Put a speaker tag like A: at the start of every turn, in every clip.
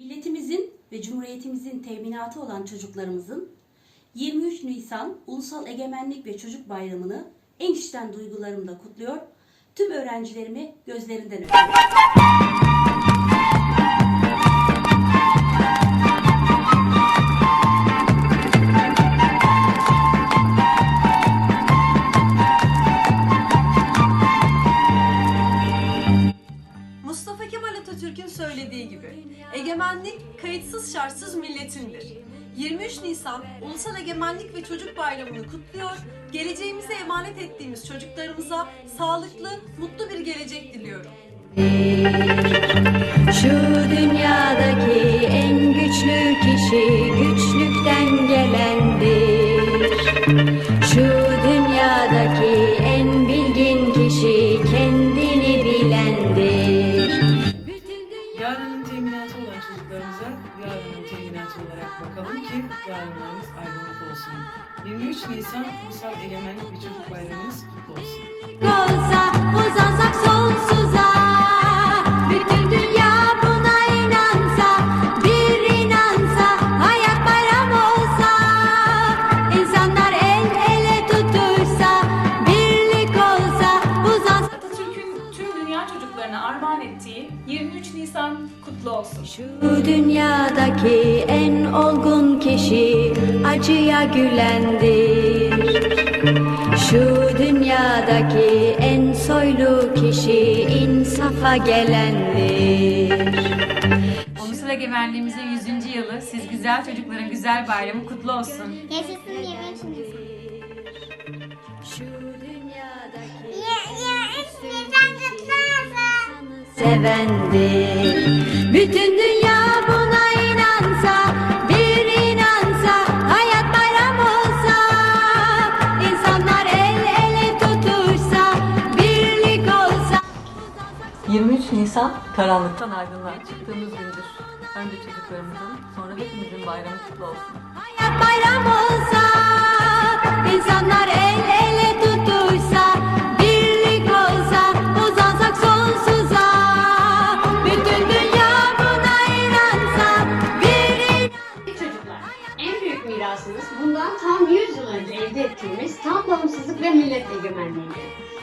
A: Milletimizin ve Cumhuriyetimizin teminatı olan çocuklarımızın 23 Nisan Ulusal Egemenlik ve Çocuk Bayramı'nı en içten duygularımla kutluyor. Tüm öğrencilerimi gözlerinden öpüyorum.
B: 23 Nisan Ulusal Egemenlik ve Çocuk Bayramı'nı kutluyor, geleceğimize emanet ettiğimiz çocuklarımıza sağlıklı, mutlu bir gelecek diliyorum.
C: Şu dünyadaki en güçlü kişi
D: Yarının teminatı olan çocuklarımıza yarının teminatı olarak bakalım ki yarınlarımız aydınlık olsun. 23 Nisan Ulusal Egemenlik ve Çocuk Bayramımız kutlu olsun.
C: olsa uzansak sonsuza.
E: Kutlu olsun.
C: Şu dünyadaki en olgun kişi acıya gülendir. Şu dünyadaki en soylu kişi insafa gelendir.
F: Ulusal Egemenliğimizin 100. yılı siz güzel çocukların güzel bayramı kutlu olsun.
G: Yaşasın 23 Nisan.
C: Şu dünyadaki
G: Ya, ya,
C: sevendir. Bütün dünya buna inansa, bir inansa, hayat bayram olsa. İnsanlar el ele tutuşsa, birlik olsa.
B: 23 Nisan karanlıktan aydınlığa çıktığımız gündür. Önce çocuklarımızın, sonra hepimizin bayramı kutlu olsun.
C: Hayat bayram olsa, insanlar el ele
H: mirasımız bundan tam 100 yıl önce elde ettiğimiz tam bağımsızlık ve millet egemenliğiydi.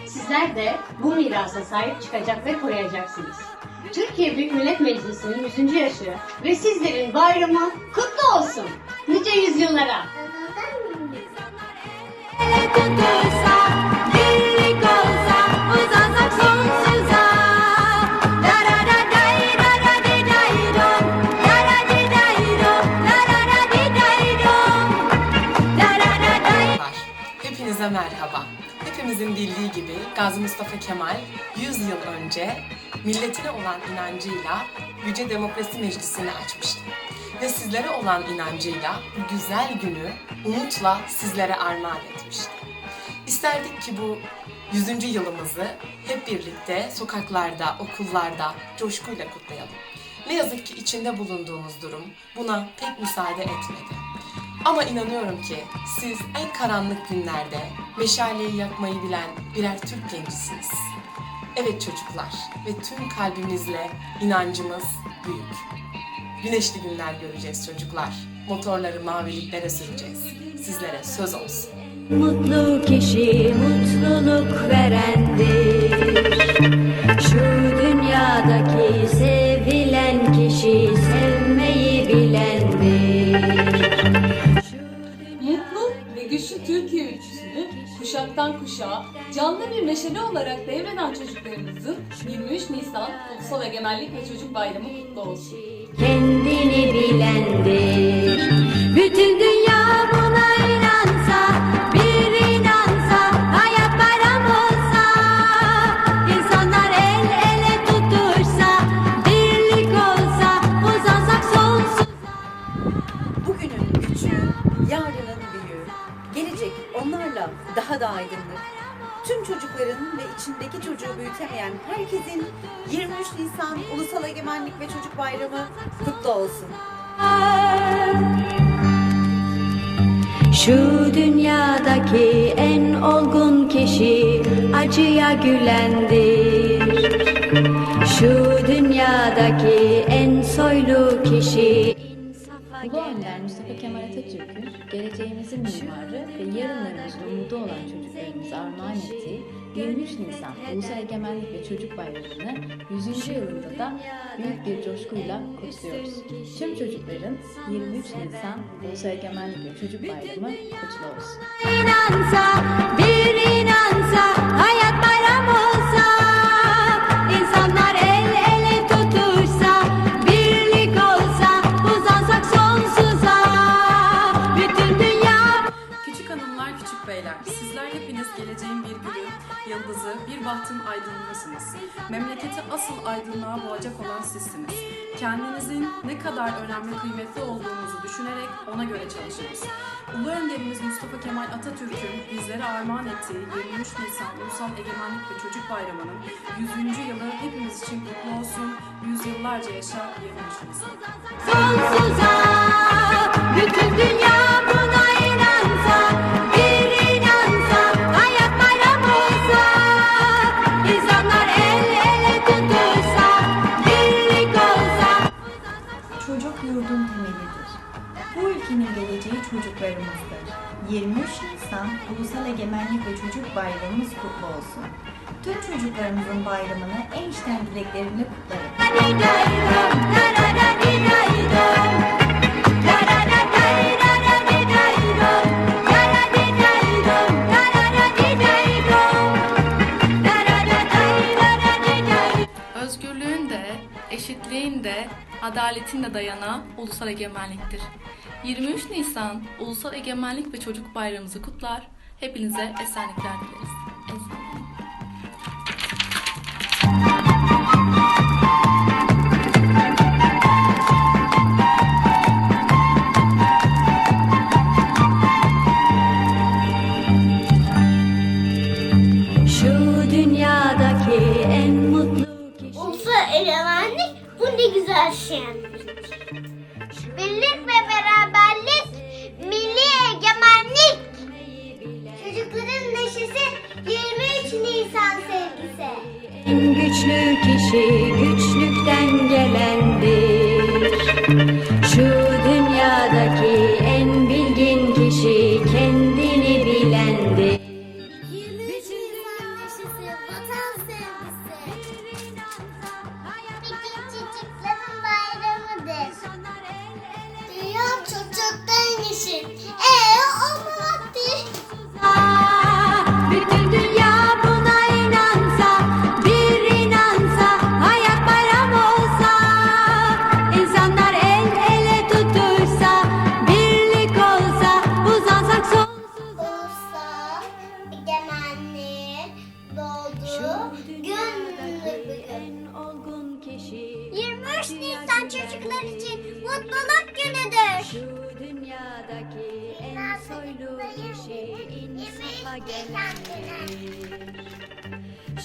H: Sizler de bu mirasa sahip çıkacak ve koruyacaksınız. Türkiye Büyük Millet Meclisi'nin 100. yaşı ve sizlerin bayramı kutlu olsun. Nice yüzyıllara.
C: ele
I: gibi Gazi Mustafa Kemal 100 yıl önce milletine olan inancıyla Yüce Demokrasi Meclisi'ni açmıştı. Ve sizlere olan inancıyla bu güzel günü umutla sizlere armağan etmişti. İsterdik ki bu 100. yılımızı hep birlikte sokaklarda, okullarda coşkuyla kutlayalım. Ne yazık ki içinde bulunduğumuz durum buna pek müsaade etmedi. Ama inanıyorum ki siz en karanlık günlerde meşaleyi yakmayı bilen birer Türk gencisiniz. Evet çocuklar ve tüm kalbimizle inancımız büyük. Güneşli günler göreceğiz çocuklar. Motorları maviliklere süreceğiz. Sizlere söz olsun.
C: Mutlu kişi mutluluk verendir. Şu dünyadaki sevilen kişi
J: kuşaktan kuşağa canlı bir meşale olarak devreden çocuklarımızın 23 Nisan Ulusal Egemenlik ve Çocuk Bayramı kutlu olsun.
C: Kendini bilendir. Bütün dünya
K: daha da aydınlık. Tüm çocukların ve içindeki çocuğu büyütemeyen herkesin 23 Nisan Ulusal Egemenlik ve Çocuk Bayramı kutlu olsun.
C: Şu dünyadaki en olgun kişi acıya gülendir. Şu dünyadaki
L: geleceğimizin mimarı ve yarınlarımızın umudu olan çocuklarımıza armağan ettiği 23 Nisan Ulusal Egemenlik ve Çocuk Bayramı'nı 100. yılında da büyük bir coşkuyla kutluyoruz. Tüm çocukların 23 Nisan Ulusal Egemenlik ve Çocuk Bayramı kutlu olsun.
C: inansa, bir inansa,
B: bahtın aydınlığısınız. Memleketi asıl aydınlığa boğacak olan sizsiniz. Kendinizin ne kadar önemli, kıymetli olduğunuzu düşünerek ona göre çalışınız. Ulu önderimiz Mustafa Kemal Atatürk'ün bizlere armağan ettiği 23 Nisan Ulusal Egemenlik ve Çocuk Bayramı'nın 100. yılı hepimiz için kutlu olsun. Yüzyıllarca yaşa 23 Nisan.
C: sonsuza, bütün dünya
L: Bayramımız kutlu olsun. Tüm çocuklarımızın bayramını en içten dileklerimle kutlarım.
E: Özgürlüğün de, eşitliğin de, adaletin de dayanağı ulusal egemenliktir. 23 Nisan Ulusal Egemenlik ve Çocuk Bayramımızı kutlar. Hepinize esenlikler dileriz.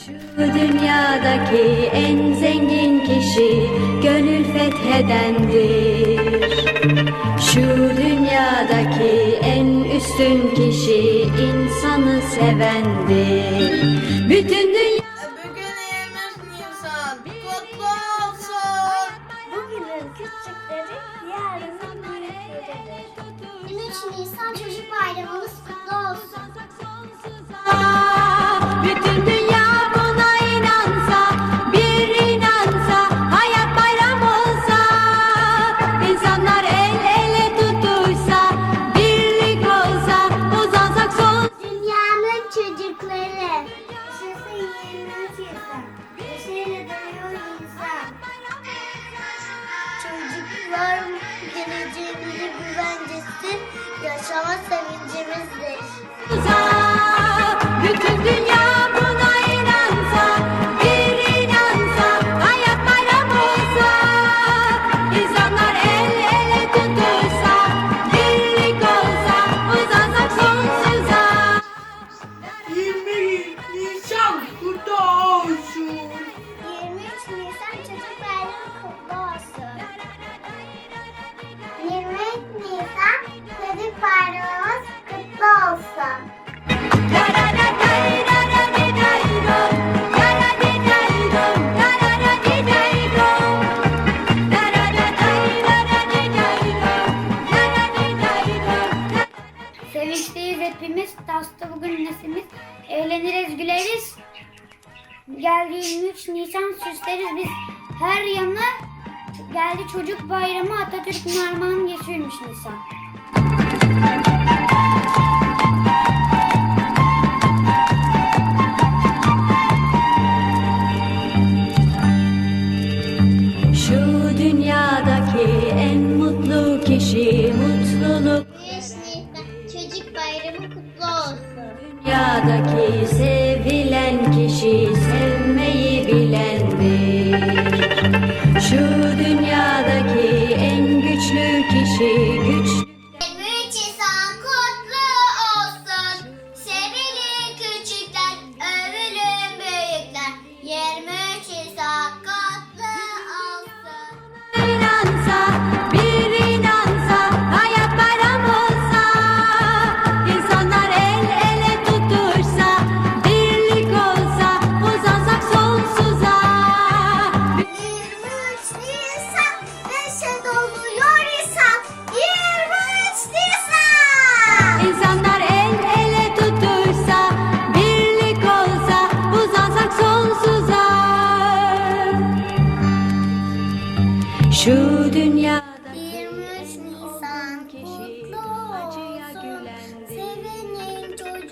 C: Şu dünyadaki en zengin kişi gönül fethedendir. Şu dünyadaki en üstün kişi insanı sevendir. Bütün dünya
G: güvencesi, yaşama sevincimizdir.
C: Bütün dünya Tasta bugün nesimiz. Eğleniriz, güleriz. Geldi 23 Nisan süsleriz biz her yanı. Geldi çocuk bayramı Atatürk'ün armağanı geçiyormuş Nisan.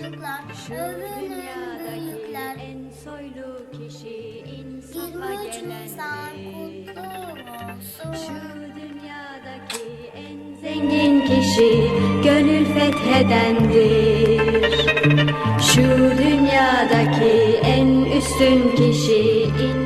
C: Çocuklar, övünün büyükler.
G: en soylu kişi
C: 23 Nisan kutlu olsun.
G: Şu dünyadaki en zengin kişi gönül fethedendir. Şu dünyadaki en üstün kişi insanı